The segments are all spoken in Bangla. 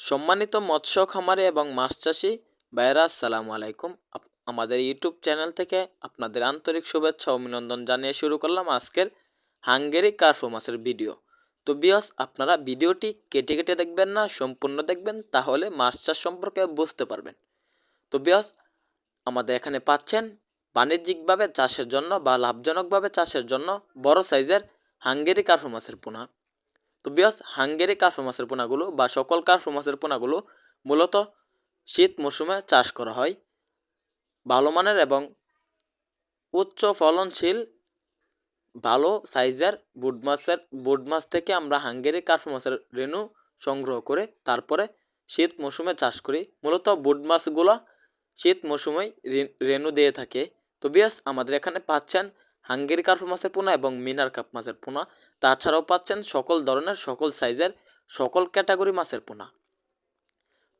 সম্মানিত মৎস্য খামারি এবং মাছ চাষি ভাইয়েরা, আসসালামু আলাইকুম। আমাদের ইউটিউব চ্যানেল থেকে আপনাদের আন্তরিক শুভেচ্ছা অভিনন্দন জানিয়ে শুরু করলাম আজকের হাঙ্গেরি কার্ফু মাছের ভিডিও। তো বিয়স আপনারা ভিডিওটি কেটে কেটে দেখবেন না, সম্পূর্ণ দেখবেন, তাহলে মাছ চাষ সম্পর্কে বুঝতে পারবেন। তো বিয়স আমাদের এখানে পাচ্ছেন বাণিজ্যিকভাবে চাষের জন্য বা লাভজনকভাবে চাষের জন্য বড় সাইজের হাঙ্গেরি কার্ফু মাছের পোনা। তো বিয়াস, হাঙ্গেরি কার্ফু মাছের পোনাগুলো বা সকল কার্ফু মাছের পোনাগুলো মূলত শীত মৌসুমে চাষ করা হয়। ভালো মানের এবং উচ্চ ফলনশীল, ভালো সাইজের বুড মাছের বুড মাছ থেকে আমরা হাঙ্গেরি কার্ফু মাছের রেণু সংগ্রহ করে তারপরে শীত মৌসুমে চাষ করি। মূলত বুড মাছগুলো শীত মৌসুমেই রেণু দিয়ে থাকে। তো বিয়াস, আমাদের এখানে পাচ্ছেন হাঙ্গেরি কার্ফু মাছের পোনা এবং মিনার কাপ মাছের পোনা। তাছাড়াও পাচ্ছেন সকল ধরনের, সকল সাইজের, সকল ক্যাটাগরি মাছের পোনা।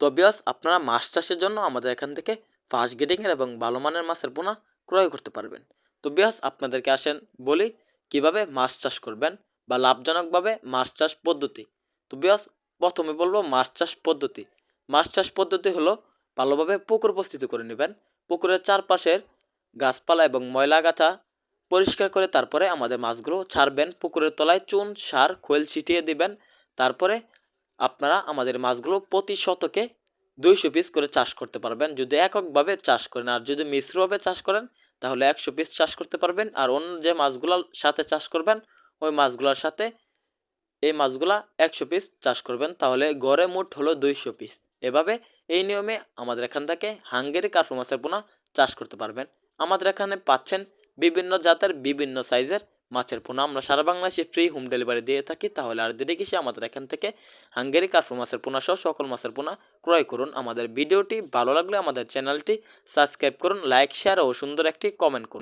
তো বিয়াস আপনারা মাছ চাষের জন্য আমাদের এখান থেকে ফাস্ট গ্রেডিংয়ের এবং ভালো মানের মাছের পোনা ক্রয় করতে পারবেন। তো আপনাদেরকে আসেন বলি কীভাবে মাছ চাষ করবেন বা লাভজনকভাবে মাছ চাষ পদ্ধতি। তো বিয়াস প্রথমে বলব মাছ চাষ পদ্ধতি। মাছ চাষ পদ্ধতি হলো ভালোভাবে পুকুর প্রস্তুতি করে নেবেন। পুকুরের চারপাশের গাছপালা এবং ময়লা গাছা পরিষ্কার করে তারপরে আমাদের মাছগুলো ছাড়বেন। পুকুরের তলায় চুন, সার, খোল ছিটিয়ে দিবেন। তারপরে আপনারা আমাদের মাছগুলো প্রতি শতকে দুইশো পিস করে চাষ করতে পারবেন। যদি এককভাবে চাষ করেন আর যদি মিশ্রভাবে চাষ করেন, তাহলে একশো পিস চাষ করতে পারবেন। আর অন্য যে মাছগুলোর সাথে চাষ করবেন, ওই মাছগুলোর সাথে এই মাছগুলা একশো পিস চাষ করবেন। তাহলে গড়ে মোট হলো দুইশো পিস। এভাবে এই নিয়মে আমাদের এখান থেকে হাঙ্গেরি কার্ফু মাছের পোনা চাষ করতে পারবেন। আমাদের এখানে পাচ্ছেন বিভিন্ন জাতের বিভিন্ন সাইজের মাছের পোনা। আমরা সারা বাংলাদেশে ফ্রি হোম ডেলিভারি দিয়ে থাকি। তাহলে আর দেরি কিসে? আমাদের এখান থেকে হাঙ্গেরি কার্ফু মাছের পোনা সহ সকল মাছের পোনা ক্রয় করুন। আমাদের ভিডিওটি ভালো লাগলে আমাদের চ্যানেলটি সাবস্ক্রাইব করুন লাইক শেয়ার ও সুন্দর একটি কমেন্ট করুন।